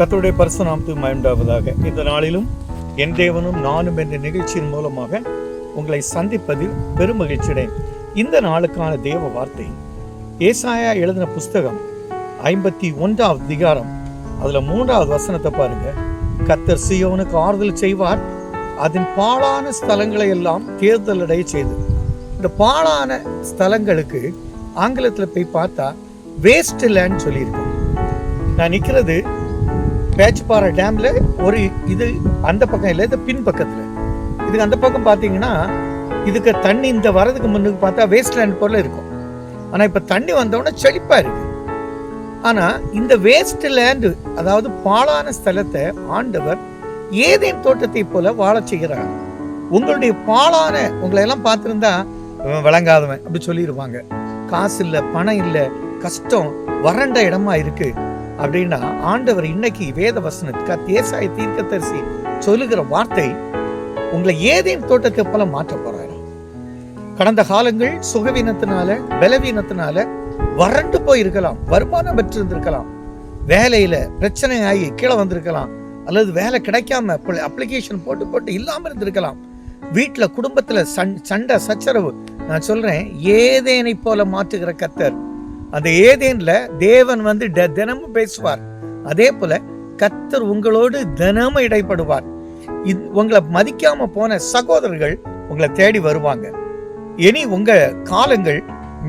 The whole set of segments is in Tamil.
கத்தருடைய பரிசுநாமத்து மயண்டாவதாக இந்த நாளிலும் என் தேவனும் நானும் என்ற நிகழ்ச்சியின் மூலமாக உங்களை சந்திப்பதில் பெரும் மகிழ்ச்சியடைன் இந்த நாளுக்கான தேவ வார்த்தை ஏசாயா எழுதின புஸ்தகம் ஐம்பத்தி ஒன்றாவது அதிகாரம். அதில் மூன்றாவது வசனத்தை பாருங்க. கத்தர் சியோனுக்கு ஆறுதல் செய்வார். அதன் பாழான ஸ்தலங்களை எல்லாம் தேர்தலடைய செய்து. இந்த பாழான ஸ்தலங்களுக்கு ஆங்கிலத்தில் போய் பார்த்தா வேஸ்ட் லேண்ட் சொல்லியிருக்கோம். நான் நிற்கிறது பேச்சுப்பாறை டேமில் ஒரு இது அந்த பக்கம் இல்லை இது பின் பக்கத்தில். இதுக்கு அந்த பக்கம் பார்த்தீங்கன்னா இதுக்கு தண்ணி இந்த வரதுக்கு முன்னுக்கு பார்த்தா வேஸ்ட் லேண்ட் போல் இருக்கும். ஆனால் இப்போ தண்ணி வந்தோடனே செழிப்பாக இருக்குது ஆனால் இந்த வேஸ்ட் லேண்டு அதாவது பாலான ஸ்தலத்தை ஆண்டவர் ஏதேன் தோட்டத்தை போல வாழச் செய்கிறார். உங்களுடைய பாழான உங்களையெல்லாம் பார்த்துருந்தா விளங்காதவன் அப்படி சொல்லிடுவாங்க காசு இல்லை பணம் இல்லை கஷ்டம் வறண்ட இடமா இருக்கு. அப்படின்னா ஆண்டவர் இன்னைக்கு வேத வசனத்துக்கு தேசாய தீர்க்கதரிசி சொல்லுகிற வார்த்தை உங்களை ஏதேன் தோட்டத்தை போல மாற்ற போறாரு. கடந்த காலங்கள் சுகவீனத்தினால பலவீனத்தினால வறண்டு போயிருக்கலாம் வருமானம் பெற்றிருந்திருக்கலாம் வேலையில பிரச்சனை ஆகி கீழே வந்திருக்கலாம் அல்லது வேலை கிடைக்காம அப்ளிகேஷன் போட்டு போட்டு இல்லாம இருந்திருக்கலாம். வீட்டுல குடும்பத்துல சண் சண்டை சச்சரவு நான் சொல்றேன் ஏதேனை போல மாற்றுகிற கத்தர் அந்த ஏதேனில் தேவன் வந்து தினமும் பேசுவார். அதே போல கத்தர் உங்களோடு தினமும் இடைப்படுவார். உங்களை மதிக்காம போன சகோதரர்கள் உங்களை தேடி வருவாங்க. இனி உங்க காலங்கள்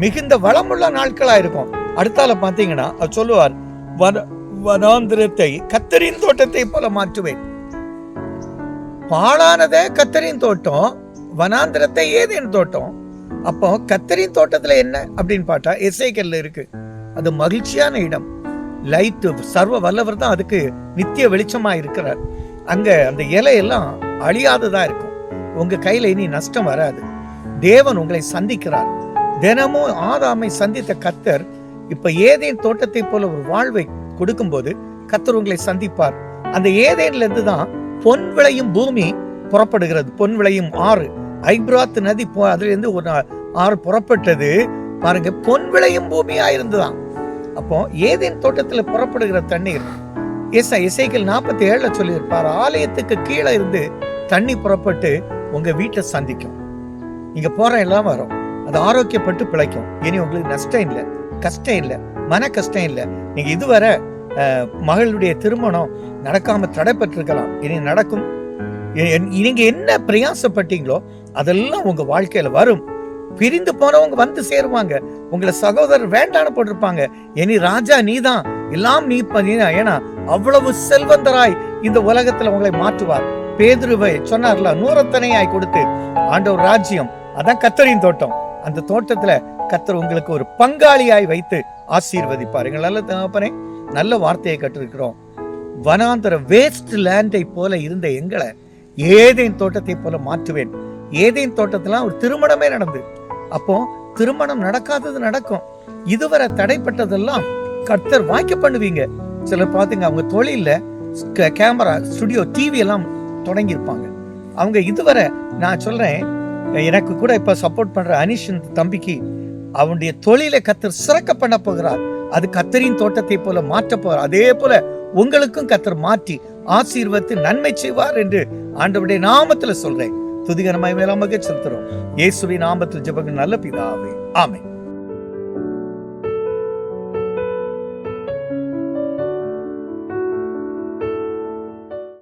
மிகுந்த வளமுள்ள நாட்களா இருக்கும். அடுத்தால பாத்தீங்கன்னா அவர் சொல்லுவார் வன வனாந்திரத்தை கத்தரின் தோட்டத்தை போல மாற்றுவேன். பாழானதே கத்தரின் தோட்டம் வனாந்திரத்தை ஏதேன் தோட்டம் அப்போ கத்தரின் தோட்டத்துல என்ன அப்படின்னு பார்த்தா இசைகள்ல இருக்கு. அது மகிழ்ச்சியான இடம். லைட்டு சர்வ வல்லவர் தான் அதுக்கு நித்திய வெளிச்சமா இருக்கிறார். அங்க அந்த இலையெல்லாம் அழியாததா இருக்கும். உங்க கையில இனி நஷ்டம் வராது. தேவன் உங்களை சந்திக்கிறார். தினமும் ஆதாமை சந்தித்த கத்தர் இப்ப ஏதேன் தோட்டத்தை போல ஒரு வாழ்வை கொடுக்கும்போது கத்தர் உங்களை சந்திப்பார். அந்த ஏதேன்லேருந்து தான் பொன் விளையும் பூமி புறப்படுகிறது. பொன் விளையும் ஆறு. ஐப்ராத் நதி போ ஒரு ஆ- ஆறு புறப்பட்டது. பாருங்க பொன் விளையும் பூமியா இருந்துதான் அப்போ ஏதேன் தோட்டத்துல புறப்படுகிற தண்ணீர். எஸ் இசைகள் நாற்பத்தி ஏழுல சொல்லியிருப்பார் ஆலயத்துக்கு கீழே இருந்து தண்ணி புறப்பட்டு உங்க வீட்டை சந்திக்கும். நீங்க போற எல்லாம் வரும். அது ஆரோக்கியப்பட்டு பிழைக்கும். இனி உங்களுக்கு நஷ்டம் இல்லை கஷ்டம் இல்லை மன கஷ்டம் இல்லை. நீங்க இதுவரை மகளுடைய திருமணம் நடக்காம தடைப்பட்டிருக்கலாம். இனி நடக்கும். நீங்க என்ன பிரயாசப்பட்டீங்களோ அதெல்லாம் உங்க வாழ்க்கையில வரும். பிரிந்து போனவங்க வந்து சேருவாங்க. உங்களை சகோதரர் வேண்டான போட்டிருப்பாங்க. இனி ராஜா நீதான். எல்லாம் நீ பண்ணீதான் ஏன்னா அவ்வளவு செல்வந்தராய் இந்த உலகத்துல உங்களை மாற்றுவார். பேதுருவை சொன்னார்ல நூறத்தனையாய் கொடுத்து ஆண்டவர் ராஜ்யம் அதான் கத்தரின் தோட்டம். அந்த தோட்டத்துல கத்தர் உங்களுக்கு ஒரு பங்காளியாய் வைத்து ஆசீர்வதிப்பார். எங்கள் நல்ல தகப்பனே நல்ல வார்த்தையை கட்டிருக்கிறோம். வனாந்தர வேஸ்ட் லேண்டை போல இருந்த எங்களை ஏதேன் தோட்டத்தை போல மாற்றுவேன். ஏதேன் தோட்டத்துல ஒரு திருமணமே நடந்து அப்போ திருமணம் நடக்காதது நடக்கும். இதுவரை தடைப்பட்டதெல்லாம் கர்த்தர் வாய்க்க பண்ணுவீங்க. சிலர் பார்த்துங்க அவங்க தொழிலில் கேமரா ஸ்டுடியோ டிவி எல்லாம் தொடங்கியிருப்பாங்க. அவங்க இதுவரை நான் சொல்றேன் எனக்கு கூட இப்ப சப்போர்ட் பண்ற அனிஷன் தம்பிக்கு அவனுடைய தொழிலை கத்தர் சிறக்க பண்ண போகிறார். அது கத்தரின் தோட்டத்தை போல மாற்ற போகிறார். அதே போல உங்களுக்கும் கத்தர் மாற்றி ஆசீர்வத்து நன்மை செய்வார் என்று ஆண்டவருடைய நாமத்துல சொல்றேன். துதிகரமாய் மேலாமக செலுத்துறோம் இயேசுவின் நாமத்தில் ஜெபங்கள் நல்ல பிதாவே. ஆமென்.